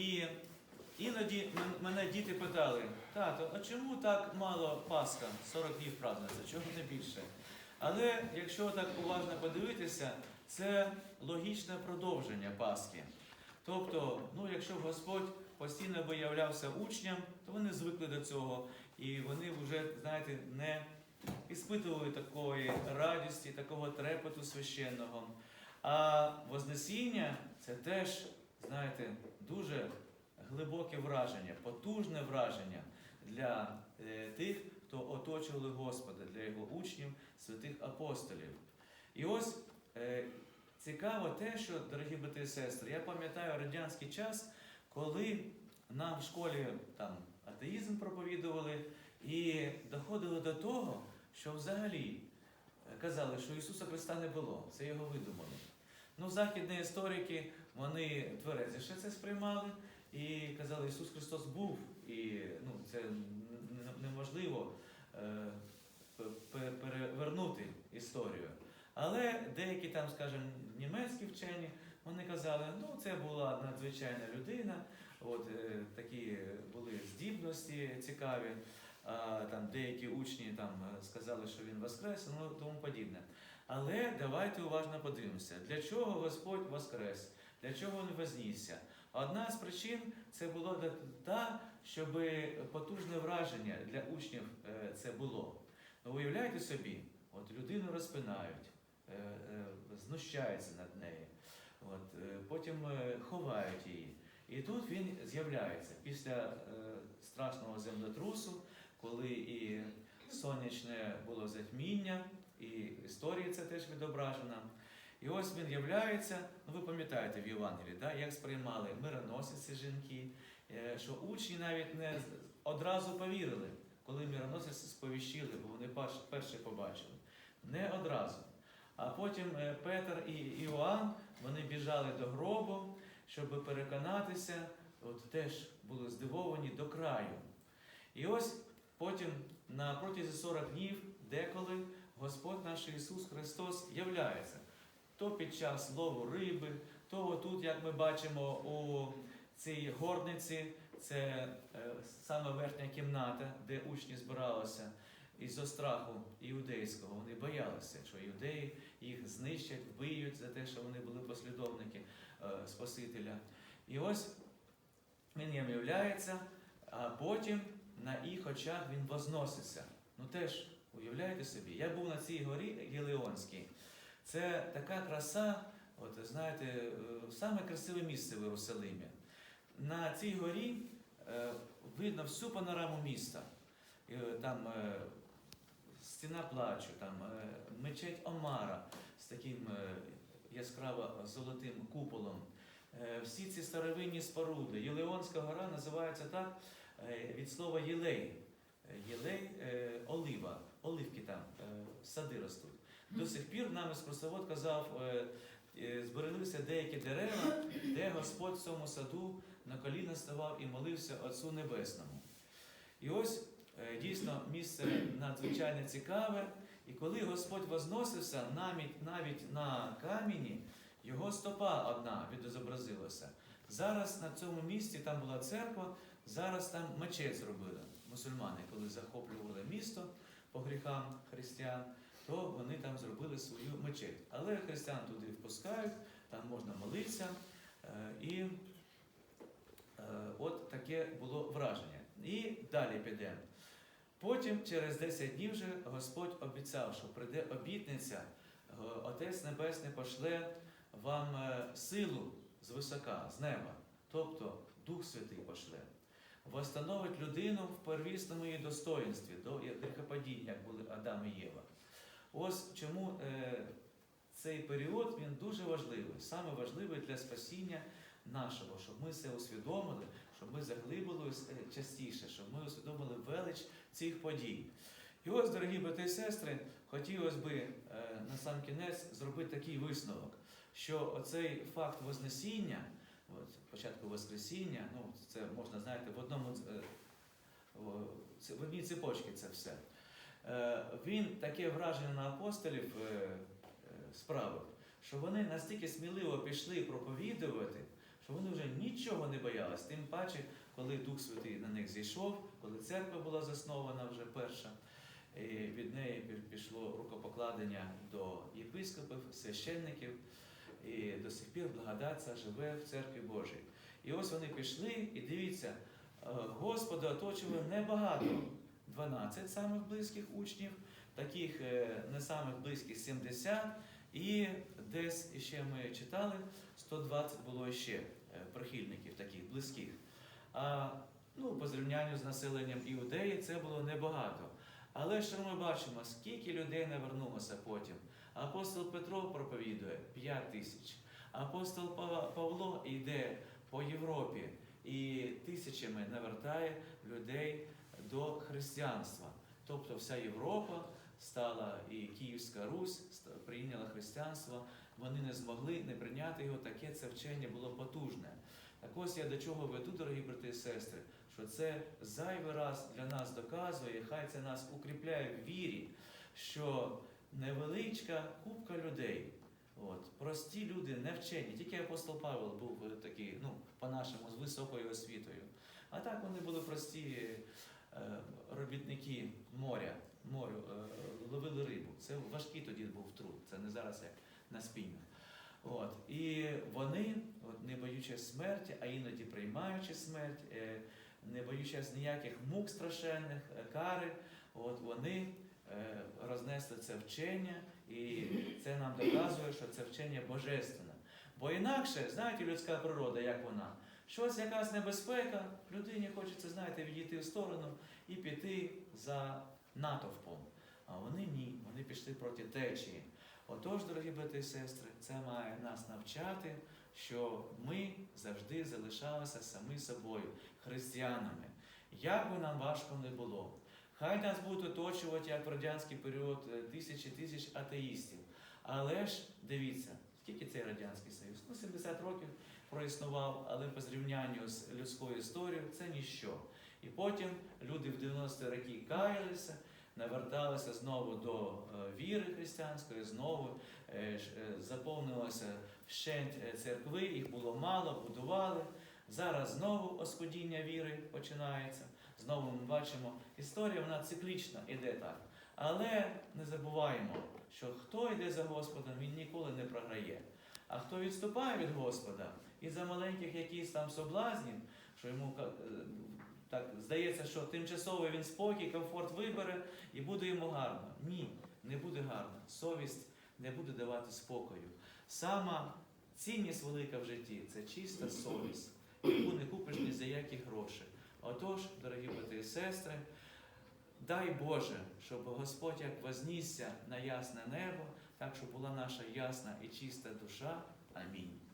І іноді мене діти питали, тато, а чому так мало Пасха? 40 днів празднується, чого не більше? Але якщо так уважно подивитися, це логічне продовження Пасхи. Тобто, ну, якщо Господь постійно виявлявся учням, то вони звикли до цього, і вони вже, знаєте, не іспитували такої радості, такого трепету священного. А Вознесіння це теж, знаєте, дуже глибоке враження, потужне враження для е, тих, хто оточували Господа, для його учнів, святих апостолів. І ось е, цікаво те, що, дорогі брати і сестри, я пам'ятаю радянський час, коли нам в школі там атеїзм проповідували і доходили до того, що взагалі е, казали, що Ісуса Христа не було, це його видумали. Ну, західні історики, вони тверезіше це сприймали і казали, Ісус Христос був, і ну, це неможливо е, перевернути історію. Але деякі там, скажімо, німецькі вчені, вони казали, ну це була надзвичайна людина, от е, такі були здібності цікаві. А, там деякі учні там е, сказали, що він воскрес, ну тому подібне. Але давайте уважно подивимося, для чого Господь воскрес, для чого він вознісся. Одна з причин це було та- щоб потужне враження для учнів е, це було. Ну, уявляйте собі, от людину розпинають, е, е, знущаються над нею, от, потім ховають її. І тут він з'являється після страшного землетрусу, коли і сонячне було затьміння, і історії це теж відображено. І ось він являється, ну ви пам'ятаєте в Євангелії, да, як сприймали мироносиці жінки, е, що учні навіть не одразу повірили, коли мироносиці сповіщили, бо вони перш- перші побачили. Не одразу. А потім е, Петр і Іоанн вони біжали до гробу, щоб переконатися, от теж були здивовані до краю. І ось потім на протязі 40 днів, деколи Господь наш Ісус Христос являється. То під час лову риби, то отут, як ми бачимо у цій горниці, це е, саме верхня кімната, де учні збиралися. Із-за страху іудейського вони боялися, що іудеї їх знищать, вбиють за те, що вони були послідовники е, Спасителя. І ось він їм являється, а потім на їх очах він возноситься. Ну теж уявляєте собі, я був на цій горі Єлеонській. Це така краса, от знаєте, е, саме красиве місце в Єрусалимі. На цій горі е, видно всю панораму міста. Е, Там стіна плачу, там мечеть Омара з таким яскраво золотим куполом. Всі ці старовинні споруди. Єлеонська гора називається так від слова єлей. Єлей олива, оливки там, сади ростуть. До сих пір нам екскурсовод казав, е, е, збереглися деякі дерева, де Господь в цьому саду на коліна ставав і молився Отцу Небесному. І ось е, дійсно місце надзвичайно цікаве. І коли Господь возносився, навіть, навіть на камені, його стопа одна відобразилася. Зараз на цьому місці там була церква, зараз там мечеть зробили. Мусульмани, коли захоплювали місто по гріхам християн, то вони там зробили свою мечеть. Але християн туди впускають, там можна молитися. е, І е, от таке було враження. І далі підемо. Потім, через 10 днів вже Господь обіцяв, що прийде обітниця, е, Отець Небесний пошле вам силу з висока, з неба, тобто Дух Святий пошле. Восстановить людину в первісному її достоїнстві до гріхопадіння, як були Адам і Єва. Ось чому е, цей період він дуже важливий, саме важливий для спасіння нашого, щоб ми це усвідомили, щоб ми заглибились е, частіше, щоб ми усвідомили велич цих подій. І ось, дорогі брати і сестри, хотілося би е, на сам кінець зробити такий висновок, що оцей факт Вознесіння, от, початку Воскресіння, ну, це можна, знаєте, в одному е, в одній цепочці це все. Е, Він таке враження на апостолів е, е, справив, що вони настільки сміливо пішли проповідувати, що вони вже нічого. не боялись. Тим паче, коли Дух Святий на них зійшов, коли церква була заснована вже перша, і від неї пішло рукопокладення до єпископів, священників, і до сих пір благодать живе в церкві Божій. І ось вони пішли, і дивіться, Господа оточили небагато. 12 самих близьких учнів, таких е, не самих близьких 70, і десь ще ми читали, 120 було ще е, прихильників таких близьких. А ну, по зрівнянню з населенням Іудеї це було небагато. Але що ми бачимо, скільки людей не вернулося потім. Апостол Петро проповідує 5 тисяч. Апостол Павло йде по Європі і тисячами навертає людей до християнства. Тобто вся Європа стала і Київська Русь прийняла християнство. Вони не змогли не прийняти його. Таке це вчення було потужне. Так ось я до чого веду, дорогі брати і сестри, що це зайвий раз для нас доказує, хай це нас укріпляє в вірі, що невеличка купка людей, от, прості люди, невчені, тільки апостол Павел був е, такий, ну, по-нашому, з високою освітою. А так вони були прості робітники моря, морю, е, ловили рибу. Це важкий тоді був труд, це не зараз як на спільнях. От. І вони, от, не боючись смерті, а іноді приймаючи смерть, е, не боючись ніяких мук страшенних, е, кари, от, вони е, рознесли це вчення, і це нам доказує, що це вчення божественне. Бо інакше, знаєте, людська природа, як вона, щось якась небезпека, людині хочеться, знаєте, відійти в сторону і піти за натовпом. А вони ні, вони пішли проти течії. Отож, дорогі брати і сестри, це має нас навчати, що ми завжди залишалися самі собою, християнами. Як би нам важко не було. Хай нас будуть оточувати, як в радянський період, е, тисячі тисяч атеїстів. Але ж дивіться, скільки цей Радянський Союз? Ну, 70 років проіснував, але по зрівнянню з людською історією це ніщо. І потім люди в 90-ті роки каялися, наверталися знову до е, віри християнської, знову е, е, заповнилося вщент церкви, їх було мало, будували. Зараз знову оскудіння віри починається. Знову ми бачимо, історія вона циклічна, іде так. Але не забуваємо, що хто йде за Господом, він ніколи не програє. А хто відступає від Господа і за маленьких якісь там соблазнів, що йому е, так здається, що тимчасово він спокій, комфорт вибере і буде йому гарно. Ні, не буде гарно. Совість не буде давати спокою. Сама цінність велика в житті це чиста совість, яку не купиш ні за які гроші. Отож, дорогі брати і сестри, дай Боже, щоб Господь як вознісся на ясне небо, так щоб була наша ясна і чиста душа. Амінь.